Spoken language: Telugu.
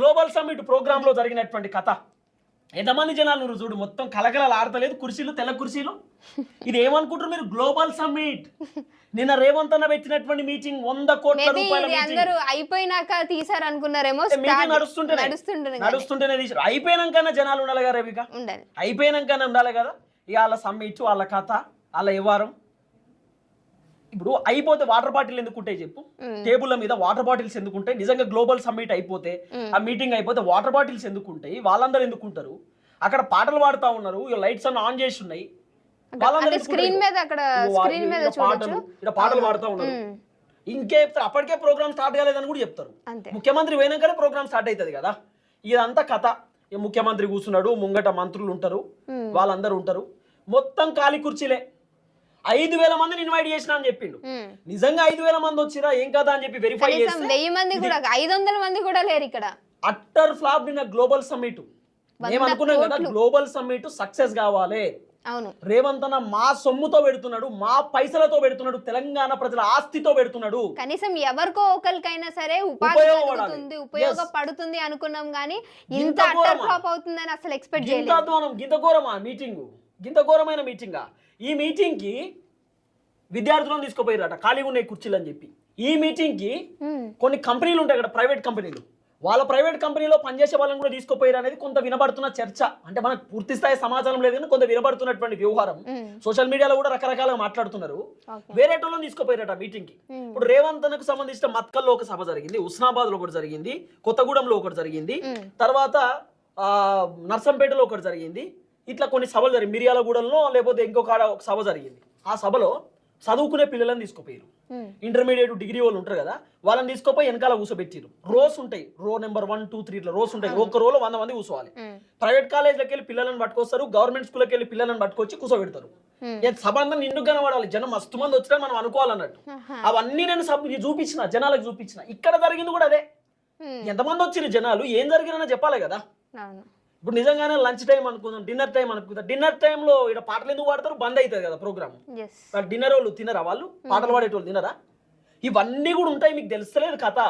గ్లోబల్ సమ్మిట్ ప్రోగ్రామ్లో జరిగినటువంటి కథ. ఎంతమంది జనాలు ఉన్నారు చూడు మొత్తం కలకలలు ఆడతలేదు కుర్చీలు తెల్ల కుర్చీలు. ఇది ఏమనుకుంటారు మీరు? Global summit. నిన్న రేవంత్ అన్న పెట్టినటువంటి మీటింగ్ వంద కోట్ల రూపాయల అందరూ అయిపోయినాక తీసారు అనుకున్నారేమో మీటింగ్ start- నడుస్తుంటేనే. తీసారు. అయిపోయినాకనే జనాలు ఉండాలి కదా రవిక? ఉండాలి. అయిపోయినాకనే ఉండాలి కదా? ఇక వాళ్ళ సమ్మిట్ వాళ్ళ కథ వాళ్ళ వ్యవహారం. ఇప్పుడు అయిపోతే వాటర్ బాటిల్ ఎందుకు ఉంటాయి చెప్పు? టేబుల్ల మీద వాటర్ బాటిల్స్ ఎందుకు ఉంటాయి? నిజంగా గ్లోబల్ సమ్మిట్ అయిపోతే ఆ మీటింగ్ అయిపోతే వాటర్ బాటిల్స్ ఎందుకు ఉంటాయి? వాళ్ళందరూ ఎందుకు ఉంటారు? అక్కడ పాటలు పాడుతా ఉన్నారు లైట్స్ అన్ని ఆన్ చేసి ఉన్నాయి స్క్రీన్? మీద అక్కడ స్క్రీన్ మీద పాటలు ఇక్కడ పాటలు పాడుతా ఉన్నారు. ఇంకే చెప్తారు అప్పటికే ప్రోగ్రామ్ స్టార్ట్ కాలేదని కూడా చెప్తారు. ముఖ్యమంత్రి పోయినాకనే ప్రోగ్రామ్ స్టార్ట్ అవుతుంది కదా? ఇదంతా కథ. ముఖ్యమంత్రి కూర్చున్నాడు ముంగట మంత్రులు ఉంటారు. వాళ్ళందరూ ఉంటారు. మొత్తం ఖాళీ కుర్చీలే. ఐదు వేల మందిని ఇన్వైట్ చేసిన అని చెప్పిండు. నిజంగా ఐదు వేల మంది వచ్చిరా ఏం కదా అని చెప్పి వెరిఫై చేస్తే వెయ్యి మంది కూడా ఐదు వందల మంది కూడా లేరు ఇక్కడ. అట్టర్ ఫ్లాప్ నిన్న గ్లోబల్ సమ్మిట్ మేము అనుకున్నాం కదా. గ్లోబల్ సమ్మిట్ సక్సెస్ కావాలి. అవును. రేవంత్ అన్న మా సొమ్ముతో పెడుతున్నాడు మా పైసలతో పెడుతున్నాడు తెలంగాణ ప్రజల ఆస్తితో పెడుతున్నాడు. కనీసం ఎవరికో ఒకరికైనా సరే. కలుగుతుంది ఉపయోగపడుతుంది అనుకున్నాం కానీ ఇంత? ఫ్లాప్ అవుతుందని అసలు ఎక్స్పెక్ట్ చేయలేదు. గింత ఘోరమా మీటింగ్? గింత ఘోరమైన మీటింగా ఈ మీటింగ్కి విద్యార్థులను తీసుకుపోయారట ఖాళీగా ఉన్నాయి కుర్చీలు అని చెప్పి. ఈ మీటింగ్కి. కొన్ని కంపెనీలు ఉంటాయి కదా ప్రైవేట్ కంపెనీలు. వాళ్ళ ప్రైవేట్ కంపెనీలో పనిచేసే వాళ్ళని కూడా తీసుకుపోయారు అనేది కొంత వినబడుతున్న చర్చ. అంటే మనకు పూర్తి స్థాయి సమాచారం లేదు కానీ కొంత వినబడుతున్నటువంటి వ్యవహారం. సోషల్ మీడియాలో కూడా రకరకాలుగా మాట్లాడుతున్నారు. వేరే వాళ్ళని తీసుకుపోయారట మీటింగ్కి ఉమ్. ఇప్పుడు రేవంత్ అన్నకు సంబంధించిన మత్కల్లో ఒక సభ జరిగింది ఉస్నాబాద్లో ఒకటి జరిగింది కొత్తగూడెంలో ఒకటి జరిగింది. తర్వాత ఆ, నర్సంపేటలో ఒకటి జరిగింది. ఇట్లా కొన్ని సభలు జరిగింది మిర్యాలగూడెంలో లేకపోతే ఇంకొక ఆడ ఒక సభ జరిగింది. ఆ సభలో చదువుకునే పిల్లలను తీసుకుపోయారు. ఇంటర్మీడియట్ డిగ్రీ వాళ్ళు ఉంటారు కదా వాళ్ళని తీసుకుపోయి వెనకాల కూర్చోబెట్టారు రోస్ ఉంటాయి. Row number one two three ఇట్లా రోస్ ఉంటాయి. ఒక్క రోలో వంద మంది ఉమ్. ప్రైవేట్ కాలేజ్లోకి వెళ్ళి పిల్లలను పట్టుకొస్తారు గవర్నమెంట్ స్కూల్కి వెళ్ళి పిల్లలను పట్టుకొచ్చి కూర్చోబెడతారు Hmm. ఇక సభ అంతా నిండు కనబడాలి. జనం మస్తు మంది వచ్చినా మనం అనుకోవాలన్నట్టు. అవన్నీ నేను సబ్ చూపించిన జనాలకు చూపించిన. ఇక్కడ జరిగింది కూడా అదే. ఎంతమంది వచ్చిన జనాలు? ఏం జరిగిందనో చెప్పాలి కదా. ఇప్పుడు నిజంగానే లంచ్ టైం అనుకుందాం డిన్నర్ టైం అనుకుందాం. డిన్నర్ టైంలో ఇక్కడ పాటలు ఎందుకు పాడతారు? బంద్ అవుతుంది కదా ప్రోగ్రామ్. డిన్నర్ వాళ్ళు తినరా వాళ్ళు? పాటలు పాడేటోళ్ళు తినరా? ఇవన్నీ కూడా ఉంటాయి మీకు తెలుస్తలేదు కథ.